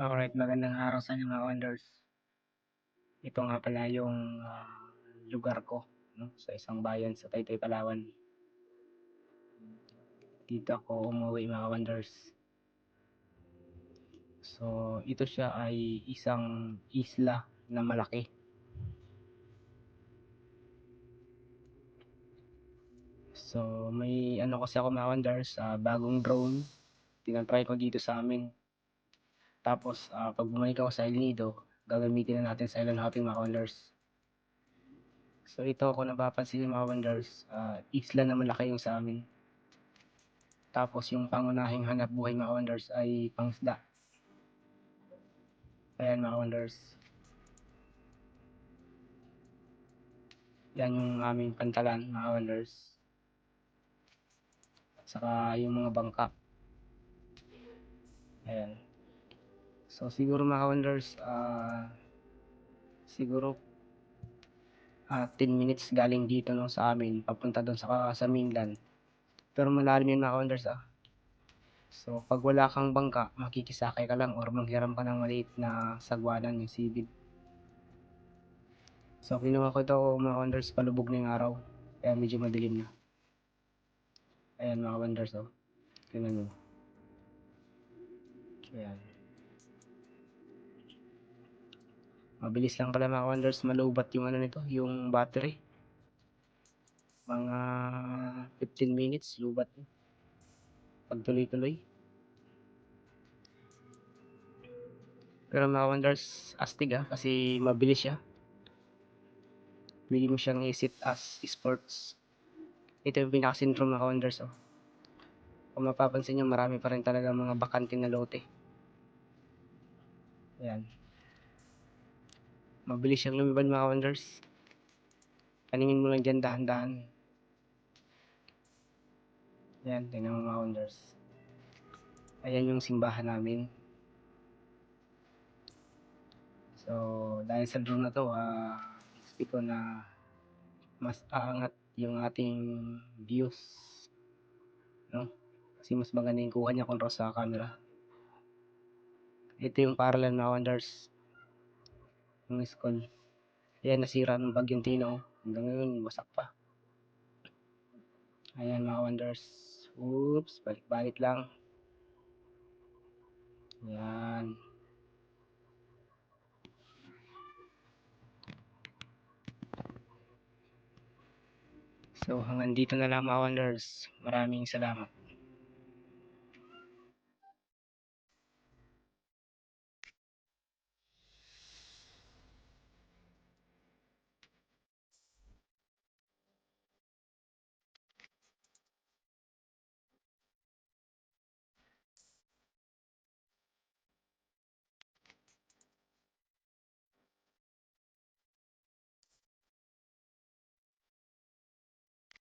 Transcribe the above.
Alright, magandang araw sa inyo mga wonders. Ito nga pala yung ah, lugar ko no? sa isang bayan sa Taytay, Palawan. Dito ako umuwi mga wonders. So, ito siya ay isang isla na malaki. So, may ano kasi ako mga wonders, ah, bagong drone. Tinatry ko dito sa amin. Tapos, ah, pag bumalik ako sa El Nido, gagamitin na natin sa island hopping mga wonders. So, ito kung napapansin mga wonders, ah, isla na malaki yung sa amin. Tapos, yung pangunahing hanap buhay mga wonders ay pangsda. Ayan mga wonders. Yan yung aming pantalan mga wonders. Saka yung mga bangka. Ayan. So siguro mga wonders, ah siguro ah 10 minutes galing dito no sa amin papunta doon sa sa mainland. Pero malalim yun mga wonders ah. So pag wala kang bangka, makikisakay ka lang or manghiram ka ng maliit na sagwanan yung sibig. So kinuha ko ito mga wonders, palubog na yung araw. Kaya medyo madilim na. Ayan mga wonders oh. Tingnan mo. Ayan. Mabilis lang pala mga wonders malubat yung ano nito, yung battery. Mga 15 minutes lubat. Pag tuloy-tuloy. Pero mga wonders, astig ah, kasi mabilis siya. Pwede mo siyang isit as sports. Ito yung pinaka-syndrome mga wonders oh. Kung mapapansin nyo, marami pa rin talaga mga bakante na lote. Ayan. Mabilis siyang lumipad mga wonders. Paningin mo lang dyan dahan-dahan. Ayan, tingnan mo mga wonders. Ayan yung simbahan namin. So, dahil sa drone na to, ah, expect ko na mas aangat yung ating views. No? Kasi mas maganda yung kuha niya kung sa camera. Ito yung paralan mga wonders. Yung school. Ayan, nasira ng bagyong tino. Hanggang ngayon, wasak pa. Ayan mga wonders. Oops, balik-balik lang. Ayan. So, hanggang dito na lang mga wonders. Maraming salamat.